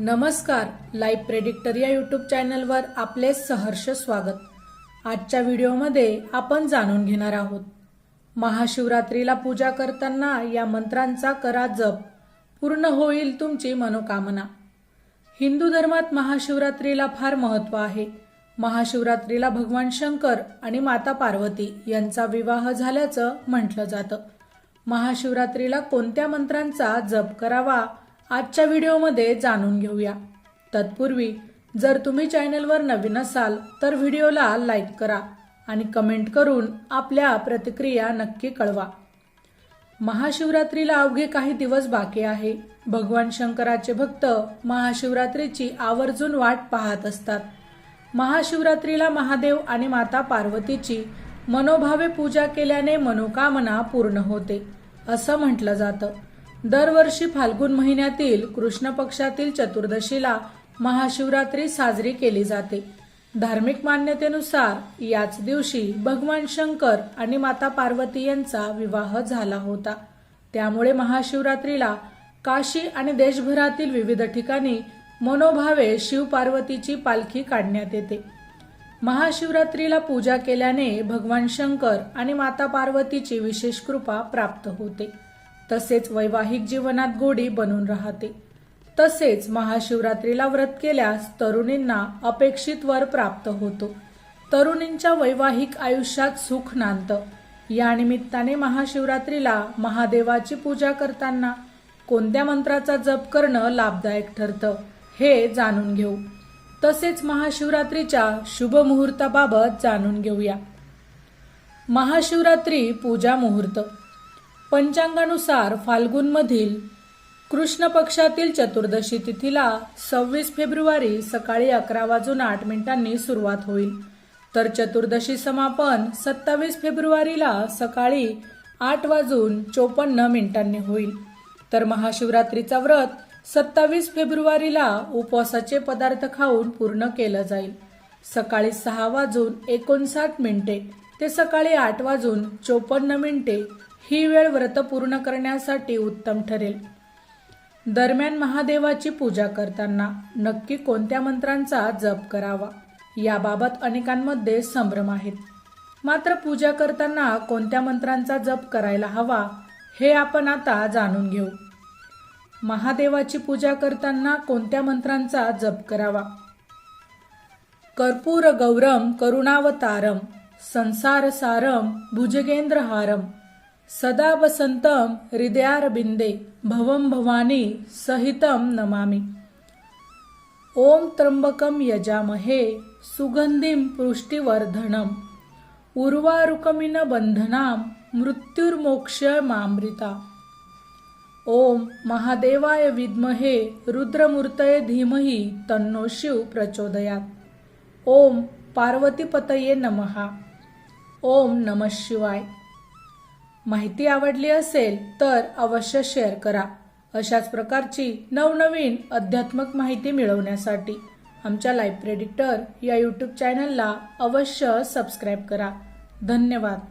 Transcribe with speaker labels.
Speaker 1: नमस्कार live predictor या YouTube चॅनलवर आपले सहर्ष स्वागत. आजच्या व्हिडिओमध्ये आपण जाणून घेणार आहोत. महाशिवरात्रीला पूजा करताना या मंत्रांचा करा जप पूर्ण होईल तुमची मनोकामना. हिंदू धर्मात महाशिवरात्रीला फार महत्त्व आहे. महाशिवरात्रीला भगवान शंकर आणि माता पार्वती यांचा विवाह झाल्याचं म्हटलं जातं. महाशिवरात्रीला कोणत्या मंत्रांचा जप करावा आजच्या व्हिडिओमध्ये जाणून घेऊया. तत्पूर्वी जर तुम्ही चॅनलवर नवीन असाल तर व्हिडिओला लाईक करा आणि कमेंट करून आपल्या प्रतिक्रिया नक्की कळवा. महाशिवरात्रीला अवघे काही दिवस बाकी आहे. भगवान शंकराचे भक्त महाशिवरात्रीची आवर्जून वाट पाहत असतात. महाशिवरात्रीला महादेव आणि माता पार्वतीची मनोभावे पूजा केल्याने मनोकामना पूर्ण होते असं म्हटलं जातं. दरवर्षी फाल्गुन महिन्यातील कृष्ण पक्षातील चतुर्दशीला महाशिवरात्री साजरी केली जाते. धार्मिक मान्यतेनुसार याच दिवशी भगवान शंकर आणि माता पार्वती यांचा विवाह झाला होता. त्यामुळे महाशिवरात्रीला काशी आणि देशभरातील विविध ठिकाणी मनोभावे शिव पार्वतीची पालखी काढण्यात येते. महाशिवरात्रीला पूजा केल्याने भगवान शंकर आणि माता पार्वतीची विशेष कृपा प्राप्त होते. तसेच वैवाहिक जीवनात गोडी बनून राहते. तसेच महाशिवरात्रीला व्रत केल्यास तरुणींना अपेक्षित वर प्राप्त होतो. तरुणींच्या वैवाहिक आयुष्यात सुख नांदतं. या निमित्ताने महाशिवरात्रीला महादेवाची पूजा करताना कोणत्या मंत्राचा जप करणं लाभदायक ठरतं हे जाणून घेऊ. तसेच महाशिवरात्रीच्या शुभ मुहूर्ताबाबत जाणून घेऊया. महाशिवरात्री पूजा मुहूर्त. पंचांगानुसार फाल्गुनमधील कृष्ण पक्षातील चतुर्दशी तिथीला सव्वीस फेब्रुवारी सकाळी अकरा वाजून आठ मिनिटांनी सुरुवात होईल. तर चतुर्दशी समापन सत्तावीस फेब्रुवारीला सकाळी आठ वाजून चोपन्न मिनिटांनी होईल. तर महाशिवरात्रीचा व्रत सत्तावीस फेब्रुवारीला उपवासाचे पदार्थ खाऊन पूर्ण केलं जाईल. सकाळी सहा वाजून एकोणसाठ मिनिटे ते सकाळी आठ वाजून चोपन्न मिनिटे ही वेळ व्रत पूर्ण करण्यासाठी उत्तम ठरेल. दरम्यान महादेवाची पूजा करताना नक्की कोणत्या मंत्रांचा जप करावा? याबाबत अनेकांमध्ये संभ्रम आहेत मात्र पूजा करताना कोणत्या मंत्रांचा जप करायला हवा हे आपण आता जाणून घेऊ. महादेवाची पूजा करताना कोणत्या मंत्रांचा जप करावा? कर्पूर गौरम करुणावतारम संसार सारम भुजगेंद्रहारम सदा वसंतम हृदयारबिंदे भवम भवानी सहितम नमामि। ओम त्र्यंबकम यजामहे सुगंधीम पृष्टिवर्धनम उर्वारुकमिन बंधनाम मृत्युर्मोक्ष मामृता। ओम महादेवाय विद्महे रुद्रमूर्तये धीमहि तन्नो शिव प्रचोदयात। ओम पार्वतीपतये नमहा ओम नमः शिवाय। माहिती आवडली असेल तर अवश्य शेअर करा. अशाच प्रकारची नवनवीन अध्यात्मक माहिती मिळवण्यासाठी आमच्या लाईफ प्रेडिक्टर या यूट्यूब चॅनलला अवश्य सबस्क्राईब करा. धन्यवाद.